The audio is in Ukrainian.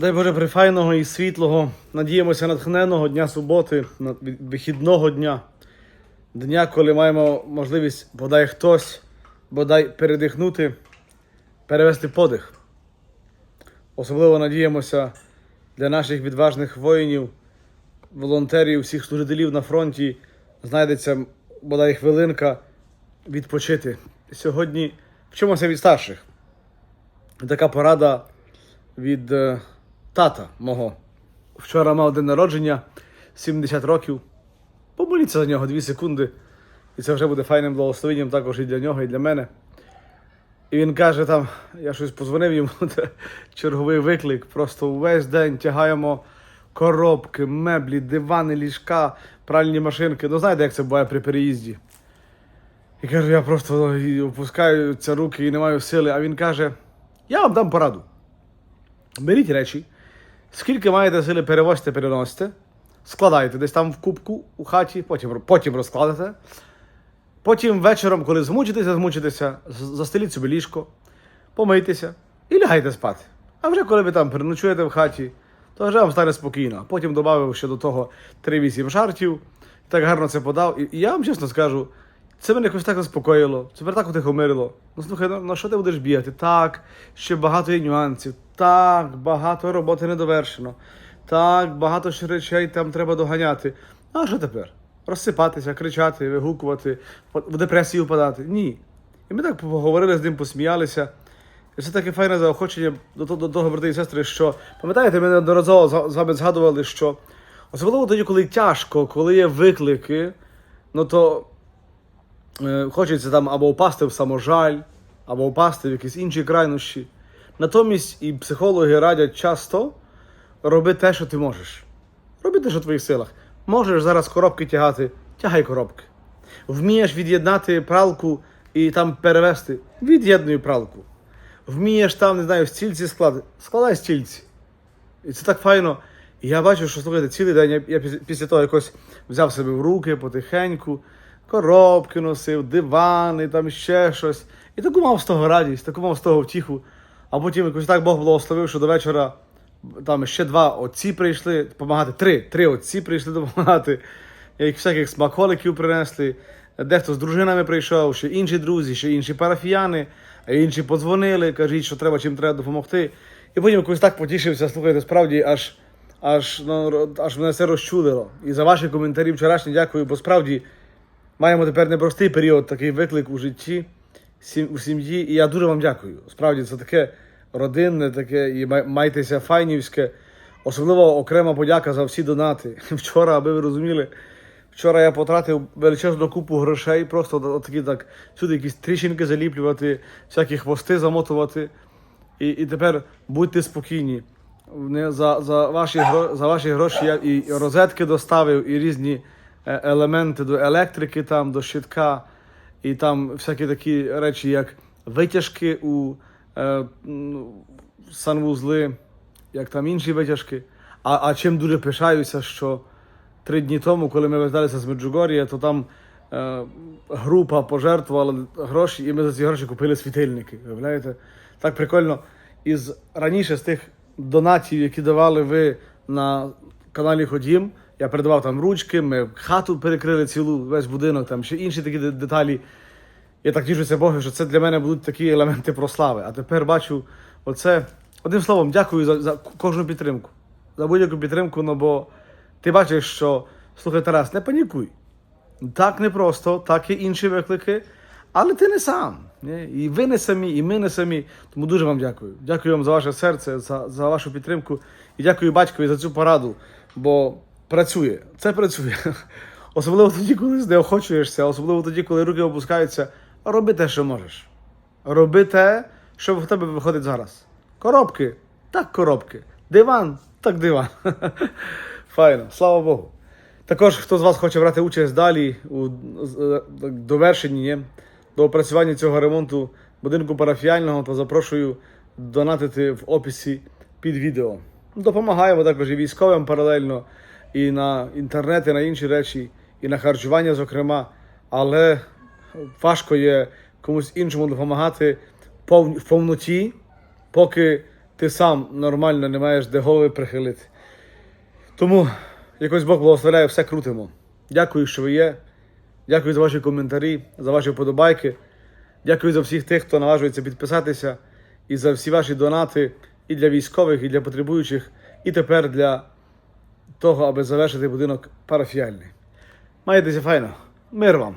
Дай Боже прифайного і світлого. Надіємося натхненного дня суботи, вихідного дня. Дня, коли маємо можливість, бодай хтось, бодай передихнути, перевести подих. Особливо надіємося для наших відважних воїнів, волонтерів, всіх служителів на фронті. Знайдеться бодай хвилинка відпочити. Сьогодні вчимося від старших. Така порада від е, тата мого. Вчора мав день народження, 70 років. Помоліться за нього 2 секунди. І це вже буде файним благословенням також і для нього, і для мене. І він каже там, я щось позвонив йому, черговий виклик. Просто увесь день тягаємо коробки, меблі, дивани, ліжка, пральні машинки. Ну знаєте, як це буває при переїзді. І каже, я просто і опускаються руки і не маю сили. А він каже: я вам дам пораду. Беріть речі, скільки маєте сили перевозьте, переносите, складайте десь там в кубку у хаті, потім, потім розкладете. Потім вечором, коли змучитеся, змучитеся, застеліть собі ліжко, помийтеся і лягайте спати. А вже коли ви там переночуєте в хаті, то вже вам стане спокійно. Потім додав ще до того 3-8 жартів, так гарно це подав. І я вам чесно скажу, це мене якось так заспокоїло, це мене так утихомирило. Ну слухай, ну, на що ти будеш бігати? Так, ще багато є нюансів, так, багато роботи не довершено, так, багато ще речей там треба доганяти. Ну, А що тепер? Розсипатися, кричати, вигукувати, в депресію впадати? Ні. І ми так поговорили з ним, посміялися. І це таке файне заохочення до, того- до того, брати і сестри, що пам'ятаєте, ми неодноразово з вами згадували, що особливо тоді, коли тяжко, коли є виклики, ну то хочеться там або впасти в саможаль, або впасти в якісь інші крайнощі. Натомість і психологи радять часто роби те, що ти можеш. Роби те, що в твоїх силах. Можеш зараз коробки тягати, тягай коробки. Вмієш від'єднати пралку і там перевести, від'єднуй пралку. Вмієш там, не знаю, стільці складати, складай стільці. І це так файно. І я бачу, що слухайте, цілий день я, після того якось взяв себе в руки потихеньку, коробки носив, дивани, там ще щось. І таку мав з того радість, таку мав з того втіху. А потім якось так Бог благословив, що до вечора там ще два отці прийшли допомагати. Три, три отці прийшли допомагати. Як всяких смаколиків принесли. Дехто з дружинами прийшов, ще інші друзі, ще інші парафіяни, а інші подзвонили, кажіть, що треба, чим треба допомогти. І потім якось так потішився, слухайте, справді аж, аж, ну, аж мене це розчулило. І за ваші коментарі вчорашні дякую, бо справді маємо тепер непростий період, такий виклик у житті, у сім'ї. І я дуже вам дякую. Справді це таке родинне, таке і майтеся файнівське. Особливо окрема подяка за всі донати. Вчора, аби ви розуміли, вчора я потратив величезну купу грошей, просто такі так, сюди якісь тріщинки заліплювати, всякі хвости замотувати. І, і тепер будьте спокійні. За, за, ваші, за ваші гроші я і розетки доставив, і різні елементи до електрики, там, до щитка, і там всякі такі речі, як витяжки у е, санвузли, як там інші витяжки. А, а чим дуже пишаюся, що три дні тому, коли ми верталися з Меджугор'я, то там е, група пожертвувала гроші, і ми за ці гроші купили світильники. Виявляєте? Так прикольно. Із раніше з тих донатів, які давали ви на каналі Ходім, я передавав там ручки, ми хату перекрили цілу, весь будинок, там ще інші такі деталі. Я так тішуся Богу, що це для мене будуть такі елементи прослави. А тепер бачу оце. Одним словом, дякую за, за кожну підтримку. За будь-яку підтримку, ну бо ти бачиш, що слухай, Тарас, не панікуй. Так непросто, так і інші виклики, але ти не сам. Ні? І ви не самі, і ми не самі. Тому дуже вам дякую. Дякую вам за ваше серце, за, за вашу підтримку. І дякую батькові за цю пораду, бо працює. Це працює. Особливо тоді, коли знеохочуєшся, особливо тоді, коли руки опускаються. Роби те, що можеш. Роби те, що в тебе виходить зараз. Коробки, так коробки. Диван, так диван. Файно, слава Богу. Також, хто з вас хоче брати участь далі у е, довершенні, до опрацювання цього ремонту будинку парафіального, то запрошую донатити в описі під відео. Допомагаємо також і військовим паралельно, і на інтернет, і на інші речі, і на харчування, зокрема. Але важко є комусь іншому допомагати в повноті, поки ти сам нормально не маєш де голови прихилити. Тому якось Бог благословляє, все крутимо. Дякую, що ви є. Дякую за ваші коментарі, за ваші вподобайки. Дякую за всіх тих, хто наважується підписатися, і за всі ваші донати і для військових, і для потребуючих, і тепер для того, аби завершити будинок парафіальний. Маєтеся файно. Мир вам!